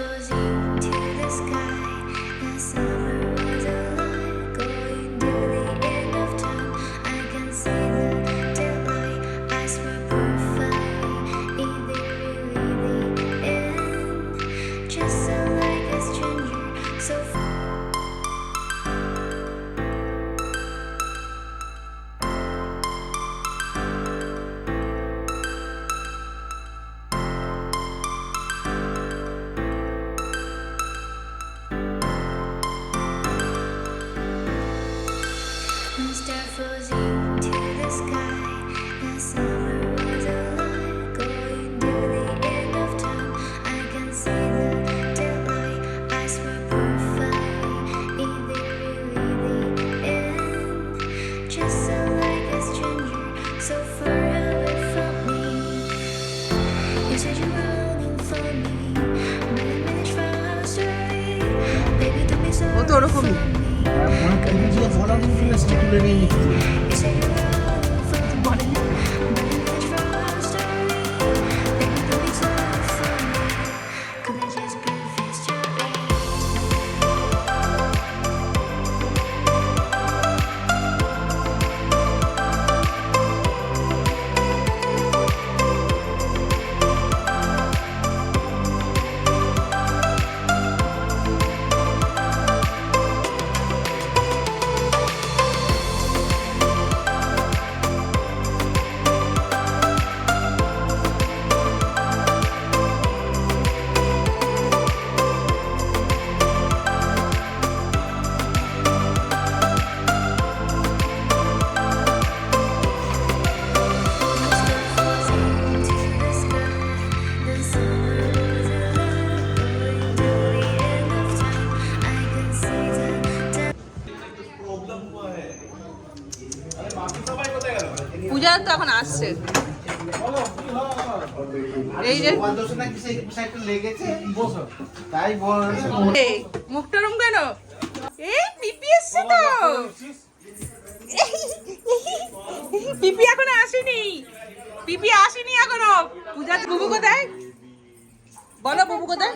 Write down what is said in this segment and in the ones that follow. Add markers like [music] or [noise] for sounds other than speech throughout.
for you. বলা কিন্তু তুলে নিয়ে পূজা তো এখন আসছে। এই যে কেন? এই পিপি এসছে তো। পিপি এখনও আসেনি। পিপি আসেনি এখনও। পূজা বুবু কোথায়? বলো বুবু কোথায়?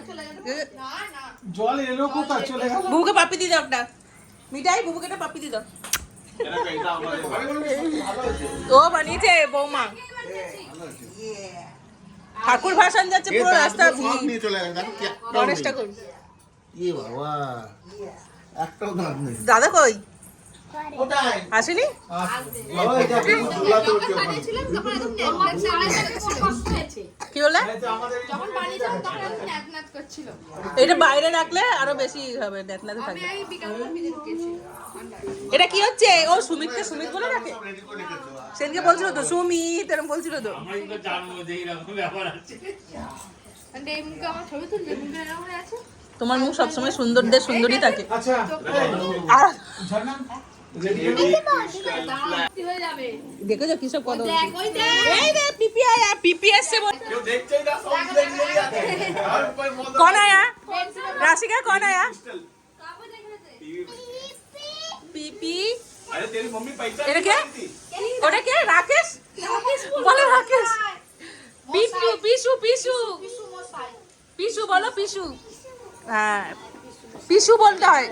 জল এলো কোথায়? চলে গেল। বুবুকে পাপি দিয়ে দাও একটা। মিঠাই বুবুকে একটা পাপি দিয়ে দাও। ও বানিয়েছে বৌমা। ঠাকুর ভাসান যাচ্ছে পুরো রাস্তা সব নিয়ে চলে গেছে দেখো কি একটাও গণেশ ঠাকুর দাদা কই? কোথায়? আসেনি? কি বলে? যখন তখন আমি নাচ নাচ করছিল। এটা বাইরে রাখলে আরও বেশি হবে আমি থাকবে। ঢুকেছি এটা কি হচ্ছে? ও সুমিতকে সুমিত বলে রাখে। সেদিনকে বলছিল তো সুমিত এরকম বলছিল তো। তোমার মুখ সবসময় সুন্দরদের সুন্দরই থাকে। আচ্ছা। দেখো যা কিসব কথা কনায়া রাশিকা কনায়া পিপি। এটা কে? রাকেশ? বলো। রাকেশ। পিপু পিসু পিসু। পিসু বলো পিসু। হ্যাঁ। পিসু বলতে হয়।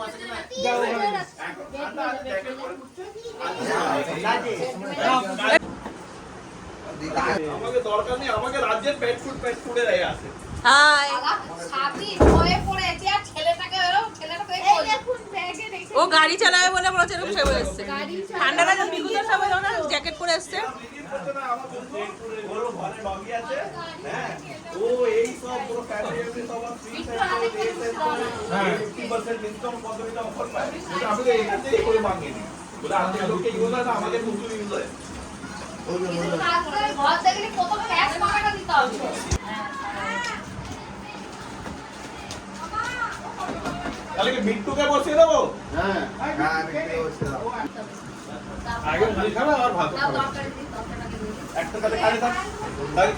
ও গাড়ি চালাবে বলে মনে হচ্ছে এরকম সেবে এসছে। ঠান্ডা লাগে বিকুদের সবাই না জ্যাকেট পরে এসছে বলো ঘরে বাবি আছে হ্যাঁ ও এই সব পুরো ফ্যামিলি সব ফিফটি তো মিট্টুকে বসিয়ে দেবো। আগে একটা তাহলে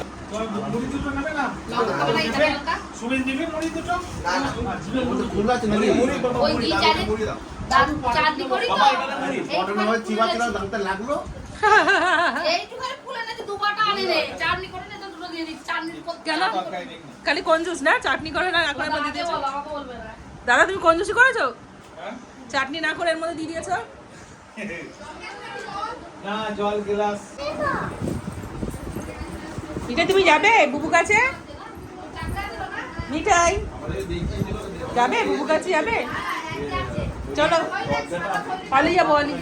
খোলা খালি কঞ্জুস না, চাটনি করে না দাদা, তুমি কঞ্জুসি করেছ? চাটনি না করে এর মধ্যে দিয়ে দিয়েছ? না, জল গ্লাস। মিঠাই তুমি যাবে বুবু কাছে? মিঠাই। যাবে? বুবু কাছে যাবে? চলো। পালিয়ে যাব অলি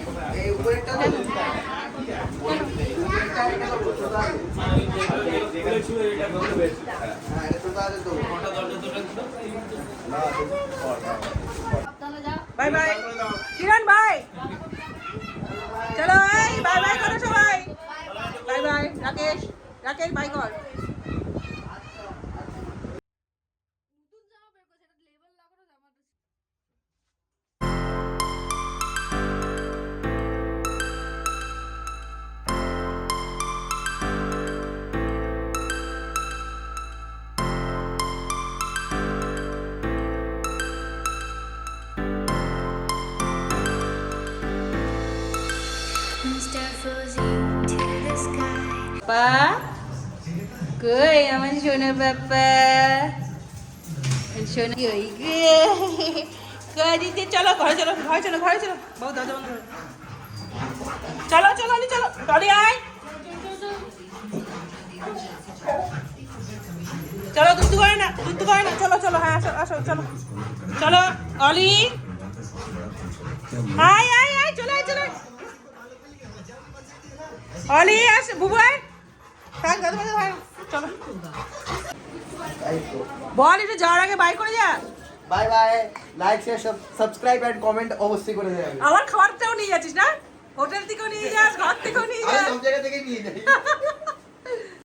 bye bye. Okay, bye, God. Mr. Fuzzy to the sky. কই আমার সোনা পাপা সোনা কই গে চলো ঘরে চলো ঘরে চলো ঘরে চলো বউ দরজা বন্ধ। চলো চলো অলি চলো টলি আয় চলো দুধ করে না দুধ করে না চলো চলো হ্যাঁ আসো আসো চলো চলো অলি আয় আয় আয় চলে আয় চলে অলি আস বুবু আয় থাক দাদু ভাই চলো। বল এটা যাওয়ার আগে বাই করে যা। Bye bye like share subscribe and comment অবশ্যই করে দেবেন আমার খাবারটাও নিয়ে যাচ্ছিস না? হোটেল থেকেও নিয়ে যাস ঘর থেকেও নিয়ে যাস। সব জায়গা থেকে নিয়ে যাই। [laughs]